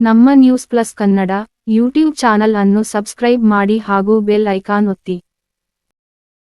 ನಮ್ಮ news plus Kannada YouTube channel ಅನ್ನು subscribe ಮಾಡಿ ಹಾಗೂ ಬೆಲ್ ಐಕಾನ್ ಒತ್ತಿ.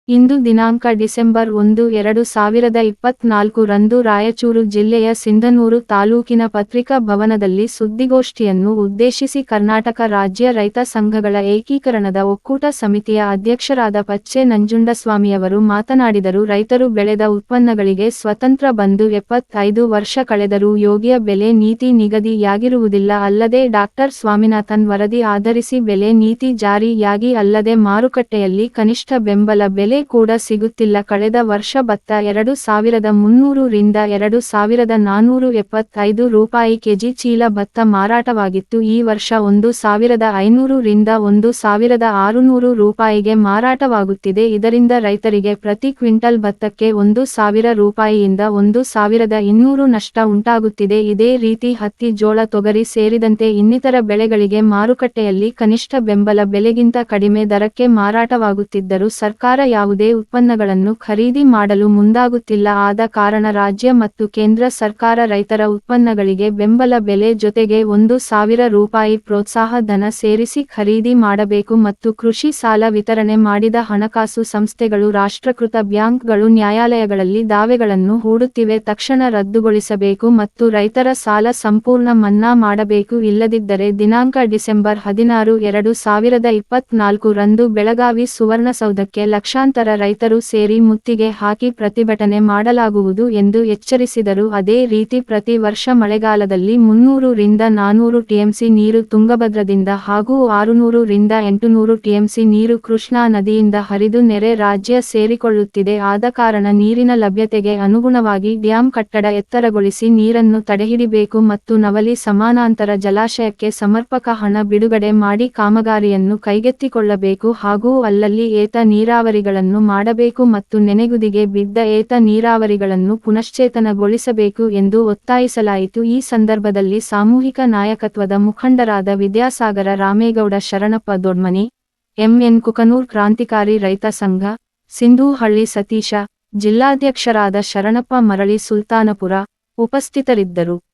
ಇಂದು ದಿನಾಂಕ ಡಿಸೆಂಬರ್ ಒಂದು, ಎರಡು ಸಾವಿರದ ಇಪ್ಪತ್ನಾಲ್ಕು ರಂದು ರಾಯಚೂರು ಜಿಲ್ಲೆಯ ಸಿಂಧನೂರು ತಾಲೂಕಿನ ಪತ್ರಿಕಾ ಭವನದಲ್ಲಿ ಸುದ್ದಿಗೋಷ್ಠಿಯನ್ನು ಉದ್ದೇಶಿಸಿ ಕರ್ನಾಟಕ ರಾಜ್ಯ ರೈತ ಸಂಘಗಳ ಏಕೀಕರಣದ ಒಕ್ಕೂಟ ಸಮಿತಿಯ ಅಧ್ಯಕ್ಷರಾದ ಪಚ್ಚೆ ನಂಜುಂಡಸ್ವಾಮಿಯವರು ಮಾತನಾಡಿದರು, ರೈತರು ಬೆಳೆದ ಉತ್ಪನ್ನಗಳಿಗೆ ಸ್ವತಂತ್ರ ಬಂದು ಎಪ್ಪತ್ತೈದು ವರ್ಷ ಕಳೆದರೂ ಯೋಗ್ಯ ಬೆಲೆ ನೀತಿ ನಿಗದಿಯಾಗಿರುವುದಿಲ್ಲ, ಅಲ್ಲದೆ ಡಾಕ್ಟರ್ ಸ್ವಾಮಿನಾಥನ್ ವರದಿ ಆಧರಿಸಿ ಬೆಲೆ ನೀತಿ ಜಾರಿಯಾಗಿ ಅಲ್ಲದೆ ಮಾರುಕಟ್ಟೆಯಲ್ಲಿ ಕನಿಷ್ಠ ಬೆಂಬಲ ಬೆಲೆ ಕೂಡ ಸಿಗುತ್ತಿಲ್ಲ. ಕಳೆದ ವರ್ಷ ಭತ್ತ ಎರಡು ಸಾವಿರದ ಮುನ್ನೂರು ರಿಂದ ಎರಡು ಸಾವಿರದ ನಾನೂರು ಎಪ್ಪತ್ತೈದು ರೂಪಾಯಿ ಕೆಜಿ ಚೀಲ ಭತ್ತ ಮಾರಾಟವಾಗಿತ್ತು. ಈ ವರ್ಷ ಒಂದು ಸಾವಿರದ ಐನೂರು ರಿಂದ ಒಂದು ಸಾವಿರದ ಆರುನೂರು ರೂಪಾಯಿಗೆ ಮಾರಾಟವಾಗುತ್ತಿದೆ. ಇದರಿಂದ ರೈತರಿಗೆ ಪ್ರತಿ ಕ್ವಿಂಟಲ್ ಭತ್ತಕ್ಕೆ ಒಂದು ಸಾವಿರ ರೂಪಾಯಿಯಿಂದ ಒಂದು ಸಾವಿರದ ಇನ್ನೂರು ನಷ್ಟ ಉಂಟಾಗುತ್ತಿದೆ. ಇದೇ ರೀತಿ ಹತ್ತಿ, ಜೋಳ, ತೊಗರಿ ಸೇರಿದಂತೆ ಇನ್ನಿತರ ಬೆಳೆಗಳಿಗೆ ಮಾರುಕಟ್ಟೆಯಲ್ಲಿ ಕನಿಷ್ಠ ಬೆಂಬಲ ಬೆಲೆಗಿಂತ ಕಡಿಮೆ ದರಕ್ಕೆ ಮಾರಾಟವಾಗುತ್ತಿದ್ದರೂ ಸರ್ಕಾರ ಯಾವುದೇ ಉತ್ಪನ್ನಗಳನ್ನು ಖರೀದಿ ಮಾಡಲು ಮುಂದಾಗುತ್ತಿಲ್ಲ. ಆದ ಕಾರಣ ರಾಜ್ಯ ಮತ್ತು ಕೇಂದ್ರ ಸರ್ಕಾರ ರೈತರ ಉತ್ಪನ್ನಗಳಿಗೆ ಬೆಂಬಲ ಬೆಲೆ ಜೊತೆಗೆ ಒಂದು ಸಾವಿರ ರೂಪಾಯಿ ಪ್ರೋತ್ಸಾಹ ಧನ ಸೇರಿಸಿ ಖರೀದಿ ಮಾಡಬೇಕು ಮತ್ತು ಕೃಷಿ ಸಾಲ ವಿತರಣೆ ಮಾಡಿದ ಹಣಕಾಸು ಸಂಸ್ಥೆಗಳು, ರಾಷ್ಟ್ರಕೃತ ಬ್ಯಾಂಕ್ಗಳು, ನ್ಯಾಯಾಲಯಗಳಲ್ಲಿ ದಾವೆಗಳನ್ನು ಹೂಡುತ್ತಿವೆ. ತಕ್ಷಣ ರದ್ದುಗೊಳಿಸಬೇಕು ಮತ್ತು ರೈತರ ಸಾಲ ಸಂಪೂರ್ಣ ಮನ್ನಾ ಮಾಡಬೇಕು. ಇಲ್ಲದಿದ್ದರೆ ದಿನಾಂಕ ಡಿಸೆಂಬರ್ ಹದಿನಾರು, ಎರಡು ಸಾವಿರದ ಇಪ್ಪತ್ನಾಲ್ಕು ರಂದು ಬೆಳಗಾವಿ ಸುವರ್ಣಸೌಧಕ್ಕೆ ಲಕ್ಷಾಂತರ ರೈತರು ಸೇರಿ ಮುತ್ತಿಗೆ ಹಾಕಿ ಪ್ರತಿಭಟನೆ ಮಾಡಲಾಗುವುದು ಎಂದು ಎಚ್ಚರಿಸಿದರು. ಅದೇ ರೀತಿ ಪ್ರತಿ ವರ್ಷ ಮಳೆಗಾಲದಲ್ಲಿ ಮುನ್ನೂರು ರಿಂದ ನಾನೂರು ಟಿಎಂಸಿ ನೀರು ತುಂಗಭದ್ರದಿಂದ ಹಾಗೂ ಆರುನೂರು ರಿಂದ ಎಂಟುನೂರು ಟಿಎಂಸಿ ನೀರು ಕೃಷ್ಣಾ ನದಿಯಿಂದ ಹರಿದು ನೆರೆ ರಾಜ್ಯ ಸೇರಿಕೊಳ್ಳುತ್ತಿದೆ. ಆದ ಕಾರಣ ನೀರಿನ ಲಭ್ಯತೆಗೆ ಅನುಗುಣವಾಗಿ ಡ್ಯಾಂ ಕಟ್ಟಡ ಎತ್ತರಗೊಳಿಸಿ ನೀರನ್ನು ತಡೆಹಿಡಿಬೇಕು ಮತ್ತು ನವಲಿ ಸಮಾನಾಂತರ ಜಲಾಶಯಕ್ಕೆ ಸಮರ್ಪಕ ಹಣ ಬಿಡುಗಡೆ ಮಾಡಿ ಕಾಮಗಾರಿಯನ್ನು ಕೈಗೆತ್ತಿಕೊಳ್ಳಬೇಕು ಹಾಗೂ ಅಲ್ಲಲ್ಲಿ ಏತ ನೀರಾವರಿಗಳನ್ನು ಮಾಡಬೇಕು ಮತ್ತು ನೆನೆಗುದಿಗೆ ಬಿದ್ದ ಏತ ನೀರಾವರಿಗಳನ್ನು ಪುನಶ್ಚೇತನಗೊಳಿಸಬೇಕು ಎಂದು ಒತ್ತಾಯಿಸಲಾಯಿತು. ಈ ಸಂದರ್ಭದಲ್ಲಿ ಸಾಮೂಹಿಕ ನಾಯಕತ್ವದ ಮುಖಂಡರಾದ ವಿದ್ಯಾಸಾಗರ ರಾಮೇಗೌಡ, ಶರಣಪ್ಪ ದೊಡ್ಮನಿ, ಎಂಎನ್ ಕುಕನೂರ್ ಕ್ರಾಂತಿಕಾರಿ ರೈತ ಸಂಘ, ಸಿಂಧೂಹಳ್ಳಿ ಸತೀಶ, ಜಿಲ್ಲಾಧ್ಯಕ್ಷರಾದ ಶರಣಪ್ಪ ಮರಳಿ ಸುಲ್ತಾನಪುರ ಉಪಸ್ಥಿತರಿದ್ದರು.